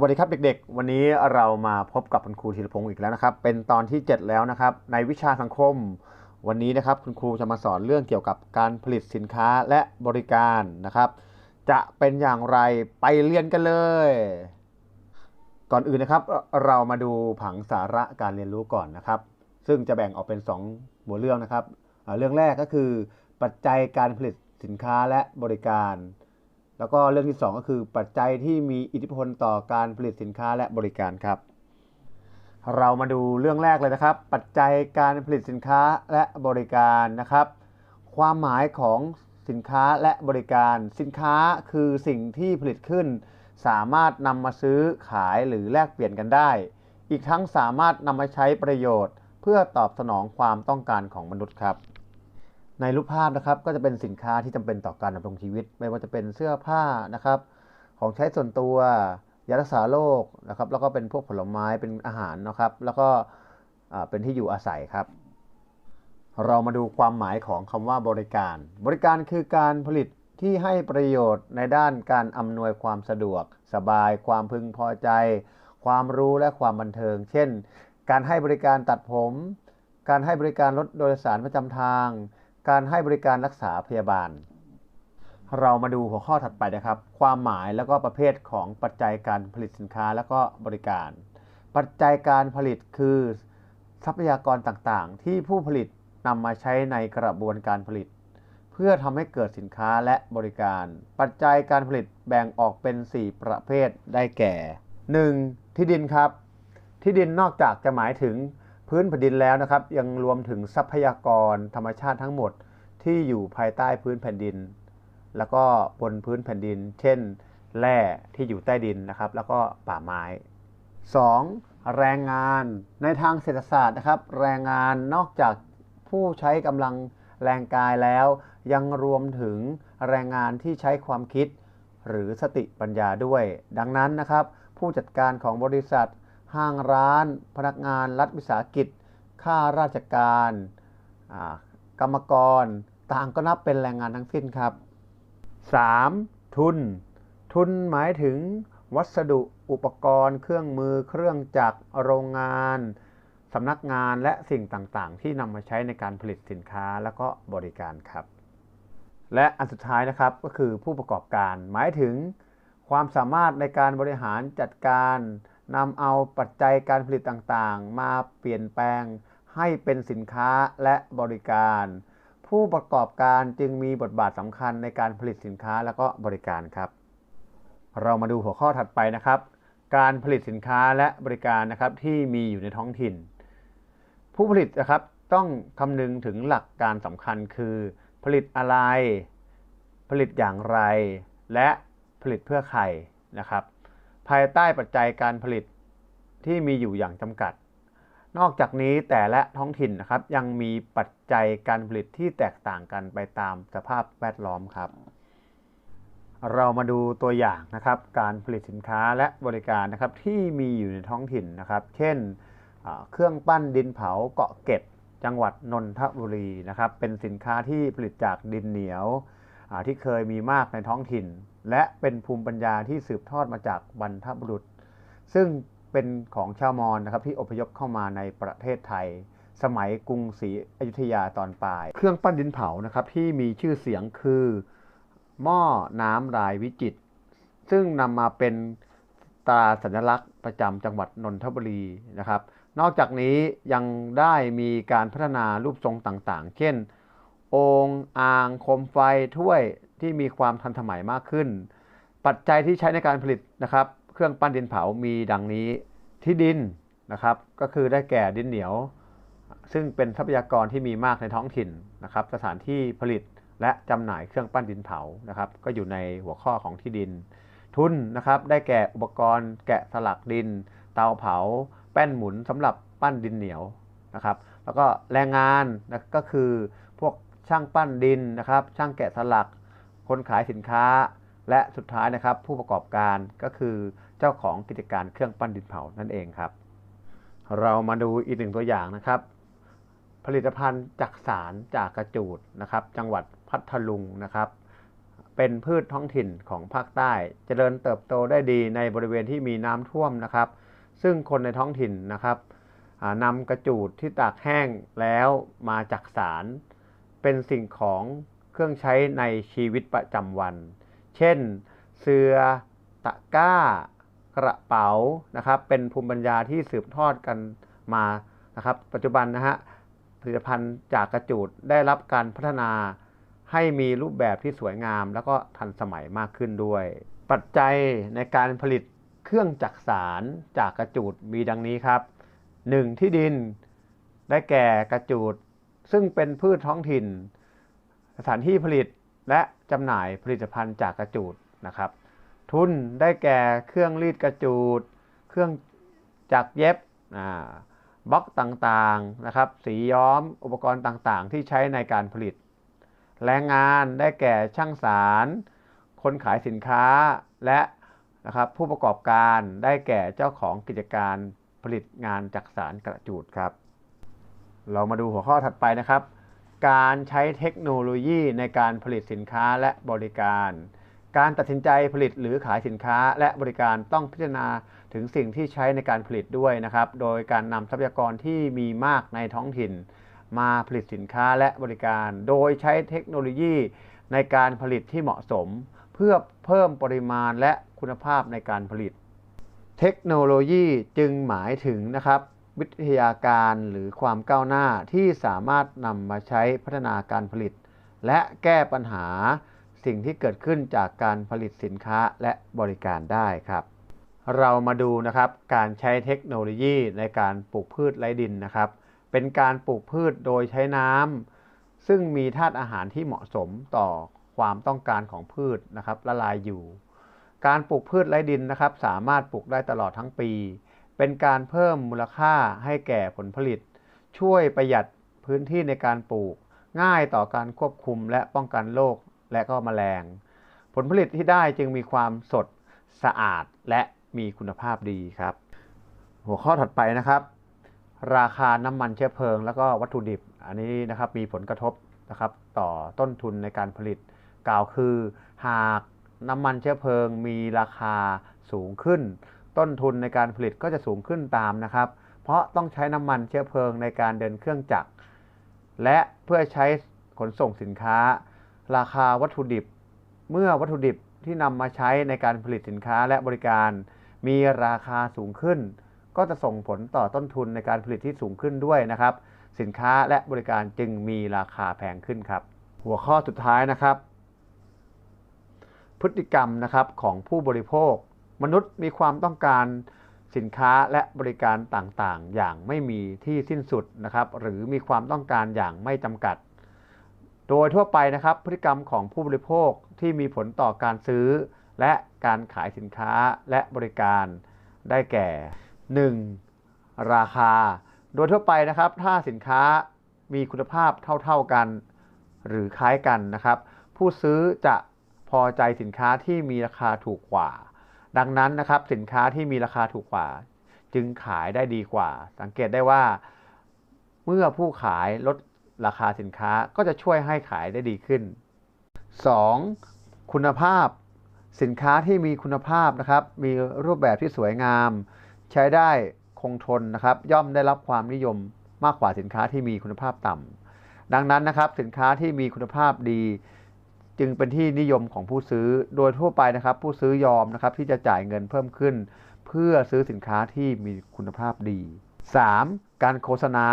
วัสดีครับเด็กๆ วันนี้เรามาพบกับคุณครูธีรพงศ์อีกแล้วนะครับ เป็นตอนที่ 7 แล้วนะครับ ในวิชาสังคม วันนี้นะครับคุณครูจะมาสอนเรื่องเกี่ยวกับการผลิตสินค้าและบริการนะครับ จะเป็นอย่างไรไปเรียนกันเลย ก่อนอื่นนะครับ เรามาดูผังสาระการเรียนรู้ก่อนนะครับ ซึ่งจะแบ่งออกเป็น 2 หัวเรื่องนะครับ เรื่องแรกก็คือ ปัจจัยการผลิตสินค้าและบริการ แล้วก็เรื่องที่ 2 ก็คือปัจจัยที่มีอิทธิพลต่อการผลิตสินค้าและบริการครับ เรามาดูเรื่องแรกเลยนะครับ ปัจจัยการผลิตสินค้าและบริการนะครับ ความหมายของสินค้าและบริการ สินค้าคือสิ่งที่ผลิตขึ้น สามารถนำมาซื้อขายหรือแลกเปลี่ยนกันได้ อีกทั้งสามารถนำมาใช้ประโยชน์ เพื่อตอบสนองความต้องการของมนุษย์ครับ ในรูปภาพนะครับก็จะเป็นสินค้าที่จำเป็นต่อการดำรงชีวิต ไม่ว่าจะเป็นเสื้อผ้านะครับ ของใช้ส่วนตัวยารักษาโรคนะครับแล้วก็เป็นพวกผลไม้เป็นอาหารนะครับ แล้วก็เป็นที่อยู่อาศัยครับ เรามาดูความหมายของคำว่าบริการ บริการคือการผลิตที่ให้ประโยชน์ในด้านการอำนวยความสะดวก สบาย ความพึงพอใจ ความรู้และความบันเทิง เช่น การให้บริการตัดผม การให้บริการรถโดยสารประจำทาง การให้บริการรักษาพยาบาล เรามาดูหัวข้อถัดไปนะครับ ความหมายแล้วก็ประเภทของปัจจัยการผลิตสินค้าแล้วก็บริการ ปัจจัยการผลิตคือทรัพยากรต่างๆ ที่ผู้ผลิตนำมาใช้ในกระบวนการผลิต เพื่อทำให้เกิดสินค้าและบริการ ปัจจัยการผลิตแบ่งออกเป็น 4 ประเภทได้แก่ 1. ที่ดินครับ ที่ดินนอกจากจะหมายถึง พื้นแผ่นดินแล้วนะครับ ยังรวมถึงทรัพยากรธรรมชาติทั้งหมดที่อยู่ภายใต้พื้นแผ่นดิน แล้วก็บนพื้นแผ่นดิน เช่น แร่ที่อยู่ใต้ดินนะครับ แล้วก็ป่าไม้ 2. แรงงานในทางเศรษฐศาสตร์นะครับ แรงงานนอกจากผู้ใช้กำลังแรงกายแล้ว ยังรวมถึงแรงงานที่ใช้ความคิด หรือสติปัญญาด้วย ดังนั้นนะครับ ผู้จัดการของบริษัท ห้างร้าน พนักงานรัฐวิสาหกิจ ข้าราชการ กรรมกร ต่างก็นับเป็นแรงงานทั้งสิ้นครับ 3. ทุน ทุนหมายถึงวัสดุอุปกรณ์ เครื่องมือ เครื่องจักร โรงงาน สำนักงานและสิ่งต่างๆ ที่นำมาใช้ในการผลิตสินค้าแล้วก็บริการครับ และอันสุดท้ายนะครับก็คือผู้ประกอบการ หมายถึงความสามารถในการบริหารจัดการ นำเอาปัจจัยการผลิตต่างๆ มาเปลี่ยนแปลงให้เป็นสินค้าและบริการ ผู้ประกอบการจึงมีบทบาทสำคัญในการผลิตสินค้าแล้วก็บริการครับ เรามาดูหัวข้อถัดไปนะครับ การผลิตสินค้าและบริการนะครับที่มีอยู่ในท้องถิ่น ผู้ผลิตนะครับต้องคำนึงถึงหลักการสำคัญคือ ผลิตอะไร ผลิตอย่างไร และผลิตเพื่อใครนะครับ ภายใต้ปัจจัยการผลิตที่มีอยู่อย่างจำกัด นอกจากนี้แต่ละท้องถิ่นนะครับ ยังมีปัจจัยการผลิตที่แตกต่างกันไปตามสภาพแวดล้อมครับ เรามาดูตัวอย่างนะครับ การผลิตสินค้าและบริการนะครับที่มีอยู่ในท้องถิ่นนะครับ เช่นเครื่องปั้นดินเผาเกาะเก็ดจังหวัดนนทบุรีนะครับ เป็นสินค้าที่ผลิตจากดินเหนียวที่เคยมีมากในท้องถิ่น และเป็นภูมิปัญญาที่สืบทอดมาจากบรรพบุรุษ ซึ่งเป็นของชาวมอญนะครับที่อพยพเข้ามาในประเทศไทย สมัยกรุงศรีอยุธยาตอนปลาย เครื่องปั้นดินเผานะครับที่มีชื่อเสียงคือหม้อน้ำลายวิจิตรซึ่งนำมาเป็นตราสัญลักษณ์ประจำจังหวัดนนทบุรีนะครับ นอกจากนี้ยังได้มีการพัฒนารูปทรงต่างๆ เช่น องค์อ่าง คมไฟ ถ้วย ที่มีความทันสมัยมากขึ้น ปัจจัยที่ใช้ในการผลิตนะครับ เครื่องปั้นดินเผามีดังนี้ที่ดินนะครับ ก็คือได้แก่ดินเหนียว ซึ่งเป็นทรัพยากรที่มีมากในท้องถิ่นนะครับ สถานที่ผลิตและจำหน่ายเครื่องปั้นดินเผานะครับ ก็อยู่ในหัวข้อของที่ดิน ทุนนะครับ ได้แก่อุปกรณ์แกะสลักดิน เตาเผา แป้นหมุนสำหรับปั้นดินเหนียวนะครับ แล้วก็แรงงานนะก็คือพวกช่างปั้นดินนะครับ ช่างแกะสลัก คนขายสินค้า และสุดท้ายนะครับ ผู้ประกอบการก็คือเจ้าของกิจการเครื่องปั้นดินเผานั่นเองครับ เรามาดูอีกหนึ่งตัวอย่างนะครับ ผลิตภัณฑ์จักสารจากกระจูดนะครับ จังหวัดพัทลุงนะครับเป็นพืชท้องถิ่นของภาคใต้เจริญเติบโตได้ดีในบริเวณที่มีน้ำท่วมนะครับ ซึ่งคนในท้องถิ่นนะครับอ่านำกระจูดที่ตากแห้งแล้วมาจักสาร เป็นสิ่งของ เครื่องใช้ในชีวิตประจำวัน เช่น เสือตะกร้ากระเป๋านะครับเป็นภูมิปัญญาที่สืบทอดกันมานะครับปัจจุบันนะฮะผลิตภัณฑ์จากกระจูดได้รับการพัฒนาให้มีรูปแบบที่สวยงาม แล้วก็ทันสมัยมากขึ้นด้วย ปัจจัยในการผลิตเครื่องจักสารจากกระจูดมีดังนี้ครับ 1. ที่ดินได้แก่กระจูดซึ่งเป็นพืชท้องถิ่น สถานที่ผลิตและจำหน่ายผลิตภัณฑ์จากกระจูดนะครับ ทุนได้แก่เครื่องรีดกระจูด เครื่องจักรเย็บบล็อกต่างๆนะครับ สีย้อมอุปกรณ์ต่างๆ ที่ใช้ในการผลิต แรงงานได้แก่ช่างสาร คนขายสินค้าและนะครับผู้ประกอบการได้แก่เจ้าของกิจการผลิตงานจักสารกระจูดครับ เรามาดูหัวข้อถัดไปนะครับ การใช้เทคโนโลยีในการผลิตสินค้าและบริการ การตัดสินใจผลิตหรือขายสินค้าและบริการต้องพิจารณาถึงสิ่งที่ใช้ในการผลิตด้วยนะครับ โดยการนำทรัพยากรที่มีมากในท้องถิ่น มาผลิตสินค้าและบริการ โดยใช้เทคโนโลยีในการผลิตที่เหมาะสม เพื่อเพิ่มปริมาณและคุณภาพในการผลิต เทคโนโลยีจึงหมายถึงนะครับ วิทยาการหรือความก้าวหน้าที่สามารถนำมาใช้พัฒนาการผลิต และแก้ปัญหาสิ่งที่เกิดขึ้นจากการผลิตสินค้าและบริการได้ครับ เรามาดูนะครับการใช้เทคโนโลยีในการปลูกพืชไร้ดินนะครับ เป็นการปลูกพืชโดยใช้น้ำซึ่งมีธาตุอาหารที่เหมาะสมต่อความต้องการของพืชนะครับละลายอยู่ การปลูกพืชไร้ดินนะครับ สามารถปลูกได้ตลอดทั้งปี เป็นการเพิ่มมูลค่าให้แก่ผลผลิต ช่วยประหยัดพื้นที่ในการปลูก ง่ายต่อการควบคุมและป้องกันโรคและก็แมลง ผลผลิตที่ได้จึงมีความสดสะอาดและมีคุณภาพดีครับ หัวข้อถัดไปนะครับ ราคาน้ำมันเชื้อเพลิง แล้วก็วัตถุดิบ อันนี้นะครับมีผลกระทบนะครับต่อต้นทุนในการผลิต กล่าวคือ หากน้ำมันเชื้อเพลิงมีราคาสูงขึ้น ต้นทุนในการผลิตก็จะสูงขึ้นตามนะครับ เพราะต้องใช้น้ำมันเชื้อเพลิงในการเดินเครื่องจักร และเพื่อใช้ขนส่งสินค้า ราคาวัตถุดิบ เมื่อวัตถุดิบที่นำมาใช้ในการผลิตสินค้าและบริการ มีราคาสูงขึ้น ก็จะส่งผลต่อต้นทุนในการผลิตที่สูงขึ้นด้วยนะครับ สินค้าและบริการจึงมีราคาแพงขึ้นครับ หัวข้อสุดท้ายนะครับ พฤติกรรมนะครับของผู้บริโภค มนุษย์มีความต้องการสินค้าและบริการต่างๆ อย่างไม่มีที่สิ้นสุดนะครับ หรือมีความต้องการอย่างไม่จำกัด โดยทั่วไปนะครับ พฤติกรรมของผู้บริโภคที่มีผลต่อการซื้อ และการขายสินค้าและบริการได้แก่ 1. ราคา โดยทั่วไปนะครับ ถ้าสินค้ามีคุณภาพเท่าๆกัน หรือคล้ายกันนะครับ ผู้ซื้อจะพอใจสินค้าที่มีราคาถูกกว่า ดังนั้นนะครับสินค้าที่มีราคาถูกกว่า จึงขายได้ดีกว่า สังเกตได้ว่า เมื่อผู้ขายลดราคาสินค้าก็จะช่วยให้ขายได้ดีขึ้น 2. คุณภาพ สินค้าที่มีคุณภาพนะครับ มีรูปแบบที่สวยงาม ใช้ได้คงทนนะครับ ย่อมได้รับความนิยมมากกว่าสินค้าที่มีคุณภาพต่ำดังนั้นนะครับสินค้าที่มีคุณภาพดี จึงเป็นที่นิยมของผู้ซื้อ โดยทั่วไปนะครับ ผู้ซื้อยอมนะครับที่จะจ่ายเงินเพิ่มขึ้น เพื่อซื้อสินค้าที่มีคุณภาพดี 3. การโฆษณา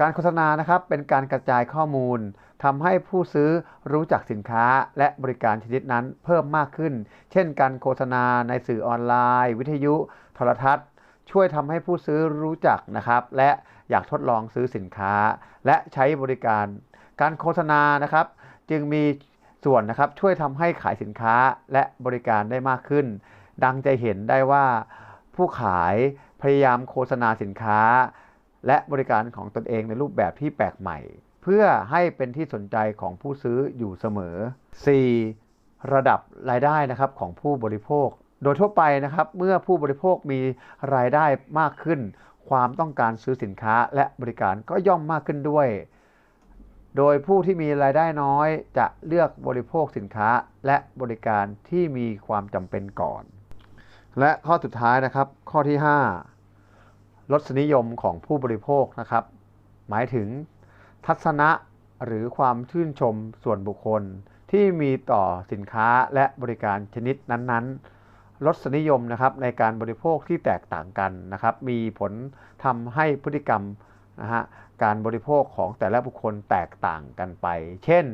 การโฆษณานะครับเป็นการกระจายข้อมูลทำให้ผู้ซื้อรู้จักสินค้าและบริการชนิดนั้นเพิ่มมากขึ้น เช่น การโฆษณาในสื่อออนไลน์ วิทยุโทรทัศน์ช่วยทำให้ผู้ซื้อรู้จักนะครับ และอยากทดลองซื้อสินค้า และใช้บริการ การโฆษณานะครับ จึงมี ส่วนนะครับช่วยทำให้ขายสินค้าและบริการได้มากขึ้น ดังจะเห็นได้ว่า ผู้ขายพยายามโฆษณาสินค้า และบริการของตนเองในรูปแบบที่แปลกใหม่ เพื่อให้เป็นที่สนใจของผู้ซื้ออยู่เสมอ 4. ระดับรายได้นะครับของผู้บริโภค โดยทั่วไปนะครับเมื่อผู้บริโภคมีรายได้มากขึ้น ความต้องการซื้อสินค้าและบริการก็ย่อมมากขึ้นด้วย โดยผู้ที่มีรายได้น้อยจะเลือกบริโภคสินค้าและบริการที่มีความจำเป็นก่อน และข้อสุดท้ายนะครับ ข้อที่5รสนิยมของผู้บริโภคนะครับ หมายถึงทัศนะหรือความชื่นชมส่วนบุคคลที่มีต่อสินค้าและบริการชนิดนั้นๆรสนิยมนะครับในการบริโภคที่แตกต่างกันนะครับ มีผลทำให้พฤติกรรม นะฮะการบริโภคของแต่ละบุคคลแตกต่างกันไป เช่น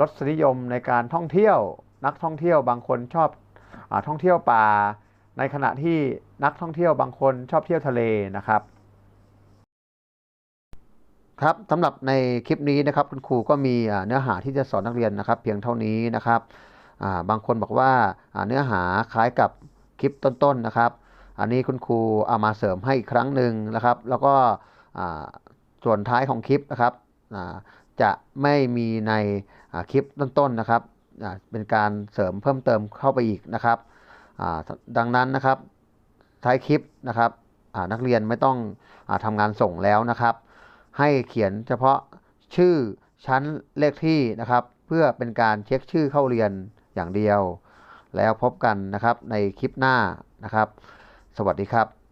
รสนิยมในการท่องเที่ยว นักท่องเที่ยวบางคนชอบอท่องเที่ยวป่า ในขณะที่นักท่องเที่ยวบางคนชอบเที่ยวทะเลนะครับ ครับสำหรับในคลิปนี้นะครับคุณครูก็มีเนื้อหาที่จะสอนนักเรียนนะครับ เพียงเท่านี้นะครับาบางคนบอกว่าาเนื้อหาคล้ายกับคลิปต้นๆนะครับ อันนี้คุณครูเอามาเสริมให้อีกครั้งหนึ่งนะครับ แล้วก็ ส่วนท้ายของคลิปนะครับจะไม่มีในคลิปต้นๆนะครับเป็นการเสริมเพิ่มเติมเข้าไปอีกนะครับดังนั้นนะครับท้ายคลิปนะครับนักเรียนไม่ต้องอทำงานส่งแล้วนะครับ ให้เขียนเฉพาะชื่อชั้นเลขที่นะครับ เพื่อเป็นการเช็คชื่อเข้าเรียนอย่างเดียว แล้วพบกันนะครับในคลิปหน้านะครับ สวัสดีครับ